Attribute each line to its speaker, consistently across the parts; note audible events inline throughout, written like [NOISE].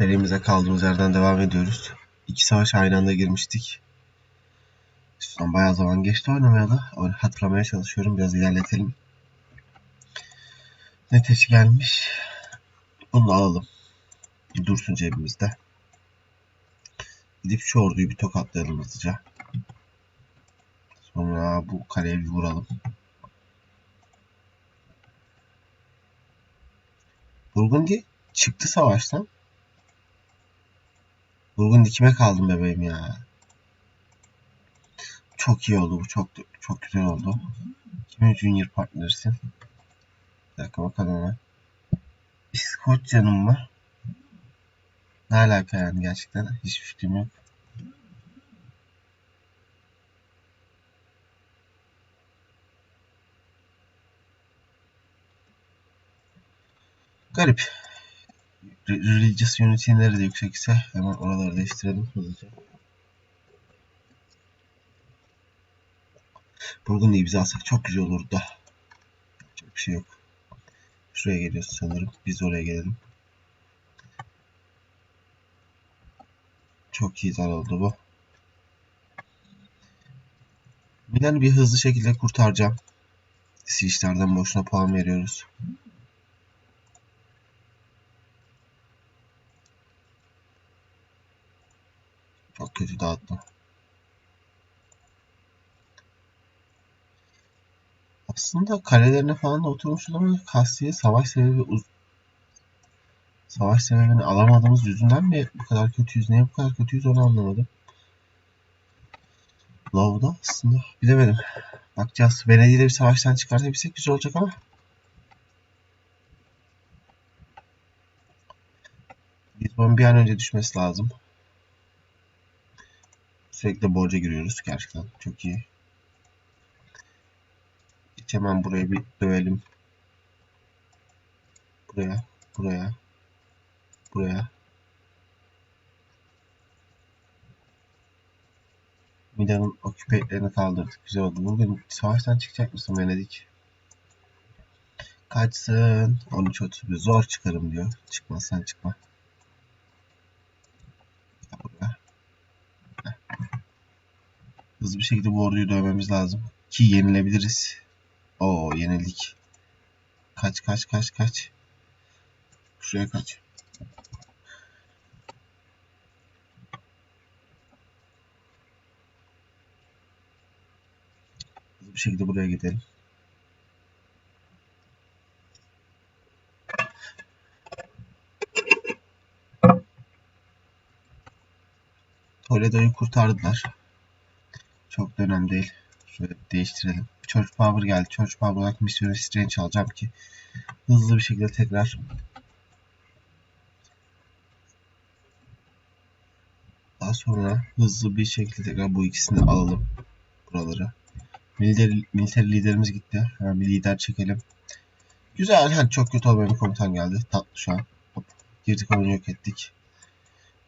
Speaker 1: Serimize kaldığımız yerden devam ediyoruz. İki savaş aynı anda girmiştik. Üstünden bayağı zaman geçti oynamaya da. Hatırlamaya çalışıyorum. Biraz ilerletelim. Neteş gelmiş. Bunu alalım. Dursun cebimizde. Gidip şu orduyu bir tokatlayalım hızlıca. Sonra bu kaleye bir vuralım. Burgundi çıktı savaştan. Burgundi kime kaldım bebeğim ya. Çok iyi oldu bu. Çok çok güzel oldu. Kimin junior partnersin? Bir dakika bakalım hemen. İskoçya'nın mı? Ne alaka yani gerçekten? Hiçbir fikrim yok. Garip. Re- Religious Unity nerede yüksekse hemen oraları değiştirelim hızlıca. Burgundy'yi bize alsak çok güzel olur da. Çok bir şey yok. Şuraya geliyoruz sanırım. Biz oraya gelelim. Çok iyi zar oldu bu. Milan'ı bir hızlı şekilde kurtaracağım. Siege'lerden boşuna puan veriyoruz. Çok kötü dağıttım. Aslında kalelerine falan da oturmuşuz ama Kastiye savaş sebebi uz savaş sebebini alamadığımız yüzünden mi bu kadar kötüyüz? Niye bu kadar kötüyüz onu anlamadım. Love'da aslında bilemedim. Bakacağız. Venedik'le bir savaştan çıkartabilsek güzel olacak ama. Lisbon bir an önce düşmesi lazım. Sürekli borca giriyoruz gerçekten. Çok iyi. Hiç hemen buraya bir dövelim. Buraya, buraya, buraya. Milan'ın oküpetlerini kaldırdık. Güzel oldu. Bugün savaştan çıkacak mısın Venedik? Kaçsın. 13.31. Zor çıkarım diyor. Çıkmazsan çıkma. Buraya. Hızlı bir şekilde bu orduyu dövmemiz lazım. Ki yenilebiliriz. Oo yenildik. Kaç kaç kaç kaç. Şuraya kaç. Hızlı bir şekilde buraya gidelim. Toledo'yu kurtardılar. Çok da önemli değil. Şöyle değiştirelim. Church Power geldi. Church Power olarak Missouri Strange alacağım ki hızlı bir şekilde tekrar daha sonra hızlı bir şekilde tekrar bu ikisini alalım buraları. Militer, militer liderimiz gitti. Hemen bir lider çekelim. Güzel. Yani çok kötü olmayan bir komutan geldi. Tatlı şu an. Hop. Girdik onu yok ettik.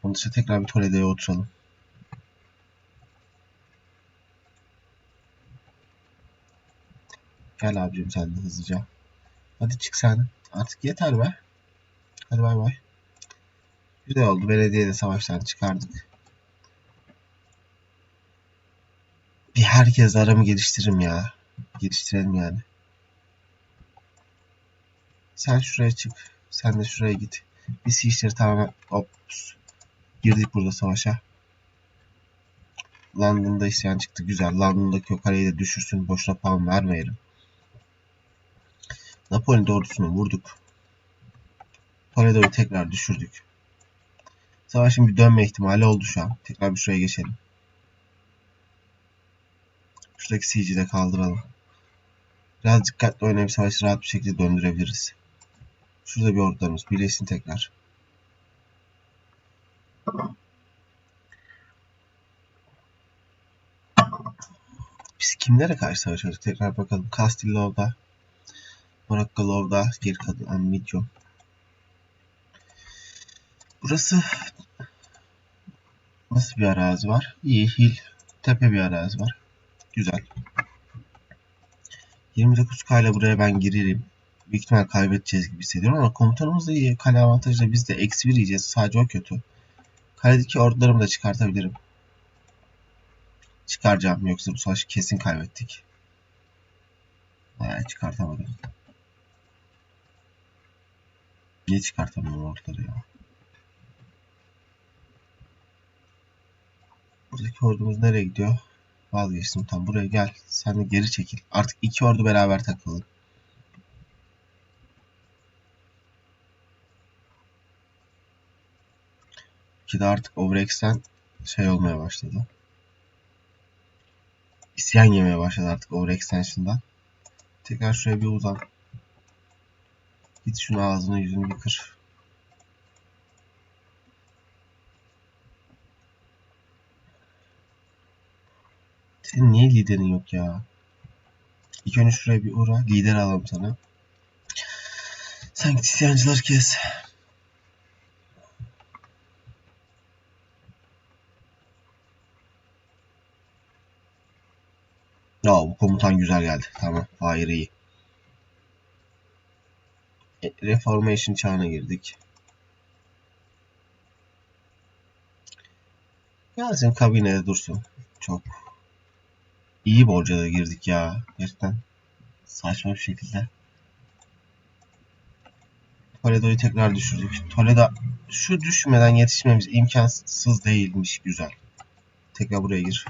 Speaker 1: Onun dışında tekrar bir Toledo'ya oturalım. Gel abicim sen de hızlıca. Hadi çık sen. Artık yeter be. Hadi bay bay. Güzel oldu. Belediyede savaştan çıkardık. Bir herkes aramı geliştiririm ya. Geliştirelim yani. Sen şuraya çık. Sen de şuraya git. Biz işleri tamamen ops. Girdik burada savaşa. London'da isyan çıktı. Güzel. London'daki o kaleyi de düşürsün. Boşuna puan vermeyelim. Napoli ordusunu vurduk. Toledo'yu tekrar düşürdük. Savaşın bir dönme ihtimali oldu şu an. Tekrar bir şuraya geçelim. Şuradaki siege'i de kaldıralım. Biraz dikkatli oynayıp savaşı rahat bir şekilde döndürebiliriz. Şurada bir ordularımız birleşsin tekrar. Biz kimlere karşı savaşıyoruz? Tekrar bakalım. Castillo'da, Morakalov'da geri kalan Medium. Burası nasıl bir arazi var? İyi, hil, tepe bir arazi var. Güzel. 29 k ile buraya ben girerim. büyük ihtimal kaybedeceğiz gibi hissediyorum ama komutanımız da iyi. Kale avantajıyla biz de eksi bir yiyeceğiz. Sadece o kötü. Kaledeki ordularımı da çıkartabilirim. Çıkaracağım yoksa bu savaşı kesin kaybettik. Ay, çıkartamadım. Niye çıkartamıyorum orduları ya? Buradaki ordumuz nereye gidiyor? Vazgeçtim tam buraya gel. Sen de geri çekil. Artık iki ordu beraber takılalım. Ki de artık Overex'ten şey olmaya başladı. İsyan yemeye başladı artık Overextension'dan. Tekrar şuraya bir uzan. Git şunu ağzını yüzünü bir kır. Senin niye liderin yok ya? İlk önce şuraya bir uğra. Lider alalım sana. Sen git isyancıları kes. Ya bu komutan güzel geldi. Tamam. Fire iyi. E, Reformation çağına girdik. Gelsin kabinede dursun. Çok iyi borca da girdik ya. Gerçekten saçma bir şekilde. Toledo'yu tekrar düşürdük. Toledo şu düşmeden yetişmemiz imkansız değilmiş. Güzel. Tekrar buraya gir.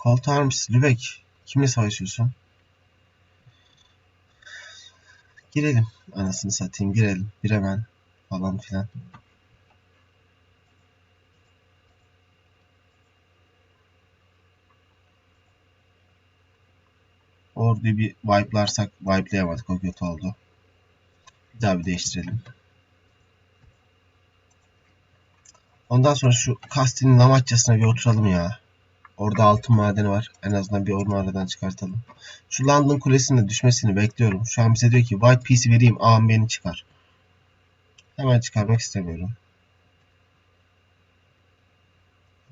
Speaker 1: Colt Arms, Lübeck. Kimle savaşıyorsun? Girelim. Anasını satayım girelim. Bir hemen falan filan. Orduyu bir wipe'larsak wipe'layamadık. O kötü oldu. Bir daha bir değiştirelim. Ondan sonra şu Kastin'in Lamaçya'sına bir oturalım ya. Orada altın madeni var. En azından bir onu aradan çıkartalım. Şu London Kulesi'nin düşmesini bekliyorum. Şu an bize diyor ki White Piece'i vereyim ağam beni çıkar. Hemen çıkarmak istemiyorum.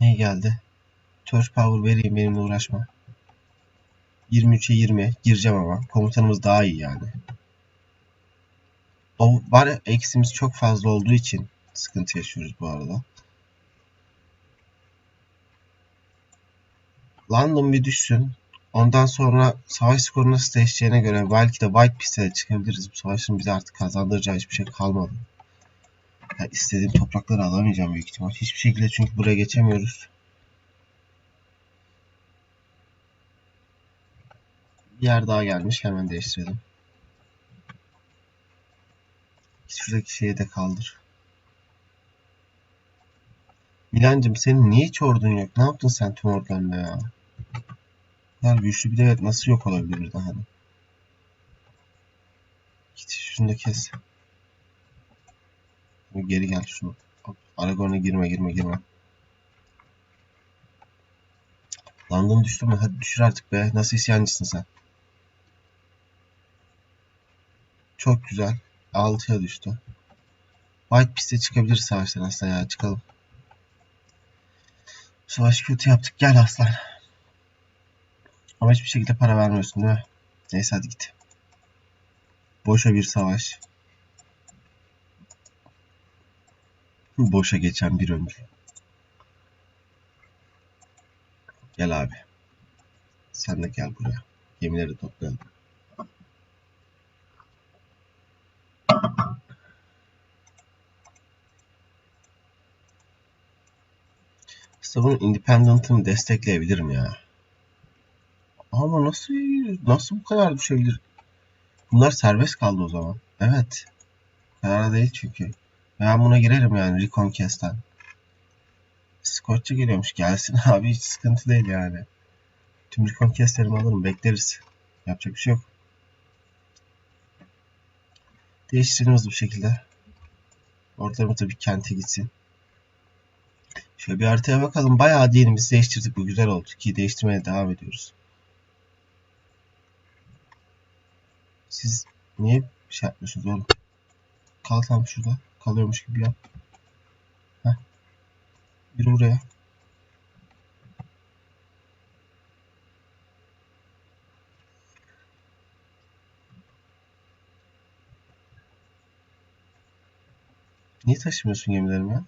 Speaker 1: Ne geldi? Torch Power vereyim benimle uğraşma. 23'e 20 gireceğim ama komutanımız daha iyi yani. O var eksimiz çok fazla olduğu için sıkıntı yaşıyoruz bu arada. London bir düşsün. Ondan sonra savaş skoru nasıl değişeceğine göre belki de White Piece'e çıkabiliriz. Bu savaşın bize artık kazandıracağı hiçbir şey kalmadı. Yani istediğim toprakları alamayacağım büyük ihtimal. Hiçbir şekilde çünkü buraya geçemiyoruz. Bir yer daha gelmiş. Hemen değiştirelim. Şuradaki şeyi de kaldır. Milancım senin niye hiç ordun yok? Ne yaptın sen tüm ordularla ya? Yani güçlü bir devlet nasıl yok olabilir bir daha? Git şunu da kes. Geri gel şunu. Aragorn'a girme girme girme. London düştü mü? Hadi düşür artık be. Nasıl isyancısın sen? Çok güzel. 6'ya düştü. White Piece'e çıkabilir savaştan aslında ya. Çıkalım. Savaş kötü yaptık. Gel aslan. Ama hiçbir şekilde para vermiyorsun değil mi? Neyse hadi git. Boşa bir savaş. Boşa geçen bir ömür. Gel abi. Sen de gel buraya. Gemileri toplayalım. Aslında bunu Independent'ını destekleyebilirim ya. Ama nasıl nasıl bu kadar düşebilir? Bunlar serbest kaldı o zaman. Evet. Karara değil çünkü. Ben buna girerim yani Reconquest'ten. Skoçça geliyormuş. Gelsin [LAUGHS] abi hiç sıkıntı değil yani. Tüm Reconquest'lerimi alırım. Bekleriz. Yapacak bir şey yok. Değiştirelim hızlı bir şekilde. Ortalarımız da bir kente gitsin. Şöyle bir haritaya bakalım. Bayağı dinimizi değiştirdik. Bu güzel oldu ki değiştirmeye devam ediyoruz. Siz niye bir şey yapmıyorsunuz oğlum? Kal tam şurada. Kalıyormuş gibi yap. Heh. Yürü buraya. Niye taşımıyorsun gemilerimi ya?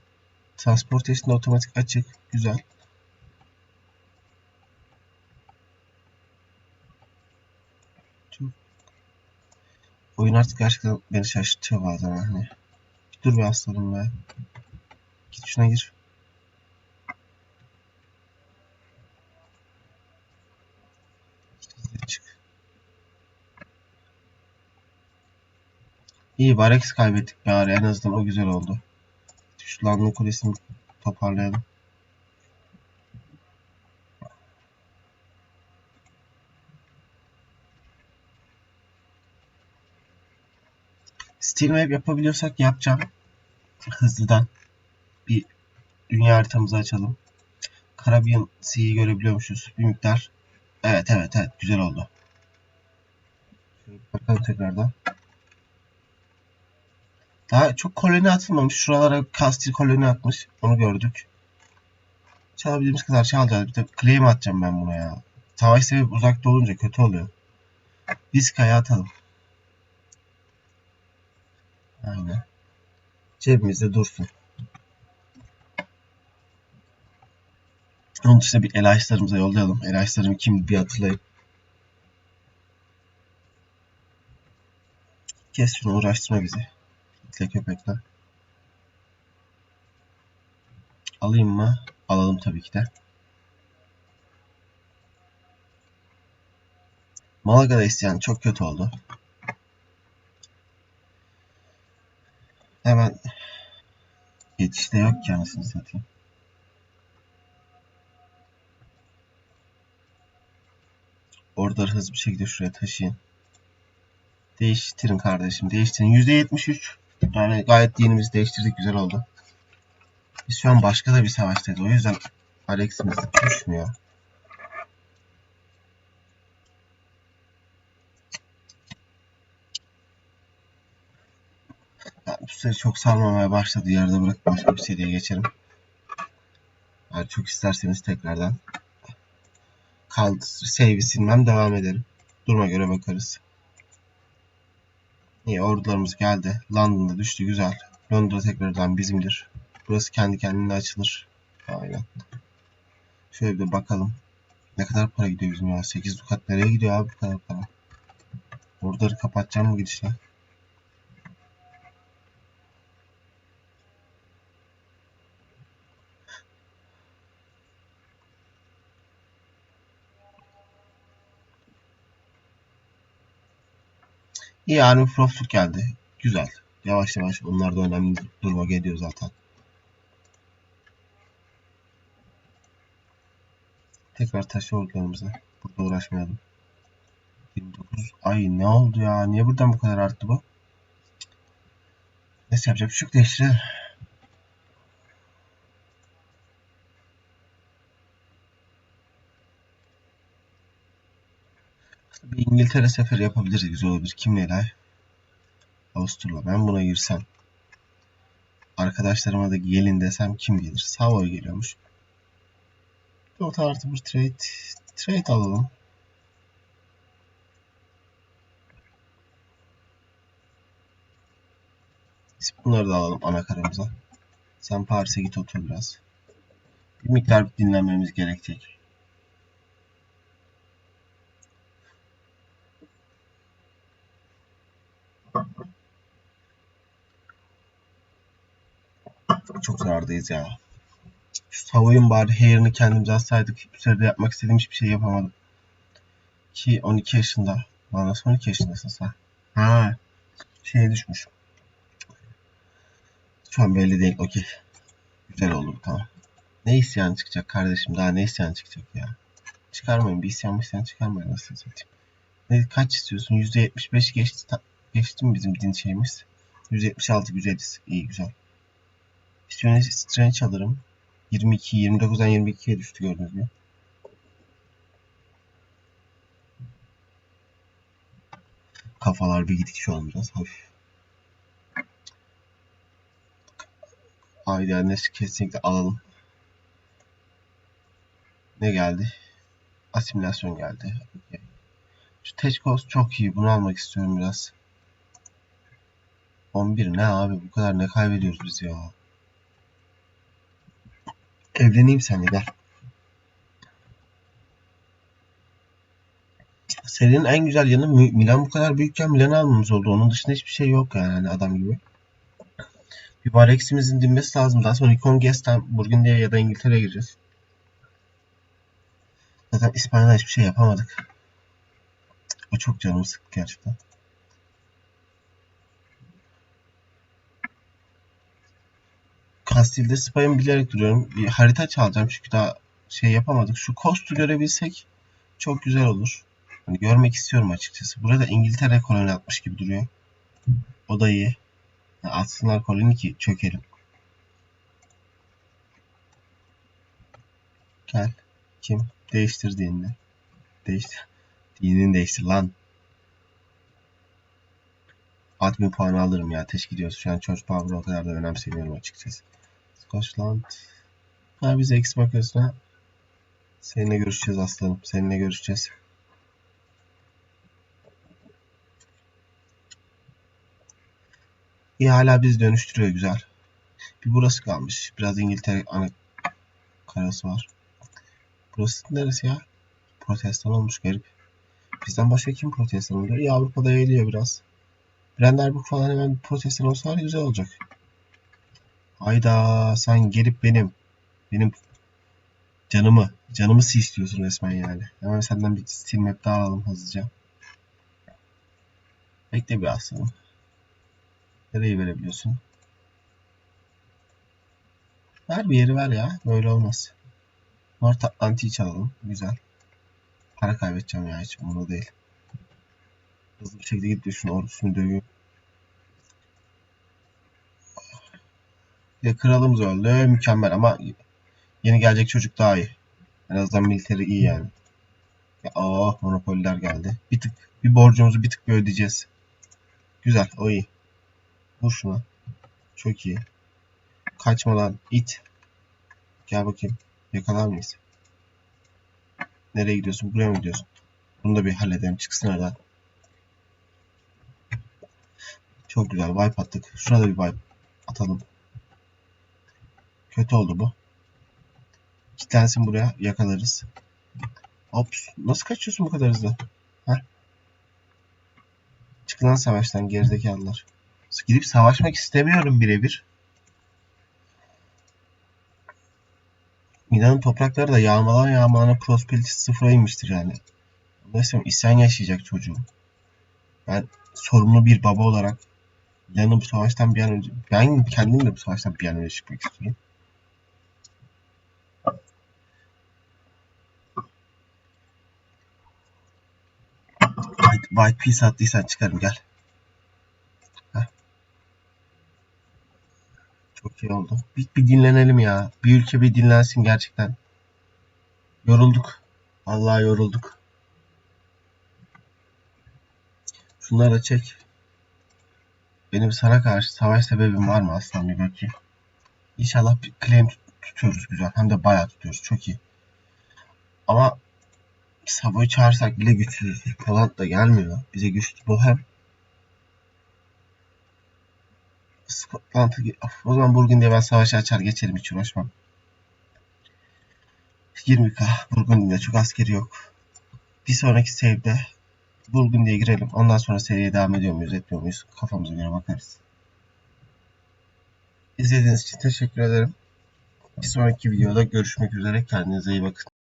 Speaker 1: Transportation otomatik açık. Güzel. Çok Artık gerçekten beni şaşırtıyor bazen hani. Dur be aslanım be. Git şuna gir. Çık. İyi Varex kaybettik bari en azından o güzel oldu. Şu London Kulesi'ni toparlayalım. Steel map yapabiliyorsak yapacağım. Hızlıdan bir dünya haritamızı açalım. Caribbean Sea'yi görebiliyormuşuz bir miktar. Evet evet evet güzel oldu. Şöyle bakalım tekrardan. Daha çok koloni atılmamış. Şuralara Kastil koloni atmış. Onu gördük. Çalabildiğimiz kadar çalacağız. Bir de claim atacağım ben buna ya. Savaş sebebi uzakta olunca kötü oluyor. Vizca'ya atalım. Aynen. Cebimizde dursun. Onun dışında bir Elias'larımıza yollayalım. Elias'larım kim bir hatırlayın. Kes şunu uğraştırma bizi. İtle köpekle. Alayım mı? Alalım tabii ki de. Malaga'da isteyen çok kötü oldu. Hemen yetişte yok ki anasını satayım. Oraları hızlı bir şekilde şuraya taşıyın. Değiştirin kardeşim. Değiştirin. %73. Yani gayet dinimizi değiştirdik. Güzel oldu. Biz şu an başka da bir savaştayız. O yüzden Alex'imiz düşmüyor. Seri çok sarmamaya başladı. Yarıda bırak başka bir seriye geçelim. Eğer çok isterseniz tekrardan kaldı. Save'i silmem devam edelim. Duruma göre bakarız. İyi ordularımız geldi. London'da düştü güzel. Londra tekrardan bizimdir. Burası kendi kendine açılır. Aynen. Şöyle bir bakalım. Ne kadar para gidiyor bizim ya? 8 dukat nereye gidiyor abi bu kadar para? Orduları kapatacağım mı gidişle? İyi Army Profit geldi. Güzel. Yavaş yavaş onlar da önemli duruma geliyor zaten. Tekrar taşı ordularımıza. Burada uğraşmayalım. 29. Ay ne oldu ya? Niye buradan bu kadar arttı bu? Neyse yapacak bir şey değiştirelim. Bir İngiltere seferi yapabiliriz. Güzel olabilir. Kimle Avusturya. Ben buna girsem. Arkadaşlarıma da gelin desem kim gelir? Savoy geliyormuş. 4 artı bir trade. Trade alalım. Bunları da alalım ana karamıza. Sen Paris'e git otur biraz. Bir miktar dinlenmemiz gerekecek. Çok zarardayız ya. Şu Savoy'un bari hair'ını kendimize alsaydık. Bu sırada yapmak istediğim hiçbir şey yapamadım. Ki 12 yaşında. Lan nasıl 12 yaşındasın sen? Ha. Şeye düşmüş. Şu an belli değil. Okey. Güzel oldu bu tamam. Ne isyan çıkacak kardeşim? Daha ne isyan çıkacak ya? Çıkarmayın. Bir isyan isyan çıkarmayın. Nasıl satayım? Ne, kaç istiyorsun? %75 geçti. Geçti mi bizim din şeyimiz? 176 güzeliz. İyi güzel. İstiyorsanız Strange alırım. 22, 29'dan 22'ye düştü gördünüz mü? Kafalar bir gidik şu an biraz hafif. Haydi annesi kesinlikle alalım. Ne geldi? Asimilasyon geldi. Okay. Şu Teçkos çok iyi. Bunu almak istiyorum biraz. 11 ne abi bu kadar ne kaybediyoruz biz ya. Evleneyim seninle gel. Serinin en güzel yanı Mi- Milan bu kadar büyükken Milan'ı almamız oldu. Onun dışında hiçbir şey yok yani adam gibi. Bir Varex'imizin dinmesi lazım. Daha sonra Nikon Guest'ten Burgundy'ye ya da İngiltere'ye gireceğiz. Zaten İspanya'da hiçbir şey yapamadık. O çok canımı sıktı gerçekten. Kastil'de Spy'ımı bilerek duruyorum. Bir harita çalacağım çünkü daha şey yapamadık. Şu Kost'u görebilsek çok güzel olur. Hani görmek istiyorum açıkçası. Burada İngiltere koloni atmış gibi duruyor. O da iyi. Yani atsınlar koloni ki çökelim. Gel. Kim? Değiştir dinini. Değiştir. Dinini değiştir lan. Admin puanı alırım ya. Teşekkür ediyoruz. Şu an Church Power'ı o kadar da önemsemiyorum açıkçası. Scotland. Ha biz bakıyorsun ha. Seninle görüşeceğiz aslanım. Seninle görüşeceğiz. İyi hala biz dönüştürüyor güzel. Bir burası kalmış. Biraz İngiltere ana karası var. Burası neresi ya? Protestan olmuş garip. Bizden başka kim protestan oluyor? İyi Avrupa'da yayılıyor biraz. Brandenburg falan hemen protestan olsa ya güzel olacak. Hayda sen gelip benim benim canımı canımı si istiyorsun resmen yani. Hemen senden bir Steam map daha alalım hızlıca. Bekle bir aslanım. Nereyi verebiliyorsun? Ver bir yeri ver ya. Böyle olmaz. North Atlantik'i çalalım. Güzel. Para kaybedeceğim ya hiç umurumda değil. Hızlı bir şekilde de şunu ordusunu dövüyor. Ya kralımız öldü. Mükemmel ama yeni gelecek çocuk daha iyi. En azından militeri iyi yani. Ya, oh monopoliler geldi. Bir tık bir borcumuzu bir tık bir ödeyeceğiz. Güzel o iyi. Vur şuna. Çok iyi. Kaçma lan it. Gel bakayım. Yakalar mıyız? Nereye gidiyorsun? Buraya mı gidiyorsun? Bunu da bir halledelim. Çıksın aradan. Çok güzel. Wipe attık. Şuna da bir wipe atalım. Kötü oldu bu. Kitlensin buraya. Yakalarız. Ops. Nasıl kaçıyorsun bu kadar hızlı? Heh. Çıkın lan savaştan gerizekalılar. Gidip savaşmak istemiyorum birebir. Milan'ın toprakları da yağmalan yağmalana prosperity sıfıra inmiştir yani. Dolayısıyla isyan yaşayacak çocuğum. Ben sorumlu bir baba olarak Milan'ın bu savaştan bir an önce ben kendim de bu savaştan bir an önce çıkmak istiyorum. White, Peace attıysan çıkarım gel. Çok iyi oldu. Bir, bir dinlenelim ya. Bir ülke bir dinlensin gerçekten. Yorulduk. Vallahi yorulduk. Şunları da çek. Benim sana karşı savaş sebebim var mı aslan bir bakayım. İnşallah bir claim tut- tutuyoruz güzel. Hem de bayağı tutuyoruz. Çok iyi. Ama Savoy'u çağırsak bile güçsüzüz. Poland da gelmiyor. Bize güçlü Bohem. Scotland'a Of, o zaman Burgundy'ye ben savaşı açar geçerim hiç uğraşmam. 20k Burgundy'de çok askeri yok. Bir sonraki save'de Burgundy'ye girelim. Ondan sonra seriye devam ediyor muyuz etmiyor muyuz? Kafamıza göre bakarız. İzlediğiniz için teşekkür ederim. Bir sonraki videoda görüşmek üzere. Kendinize iyi bakın.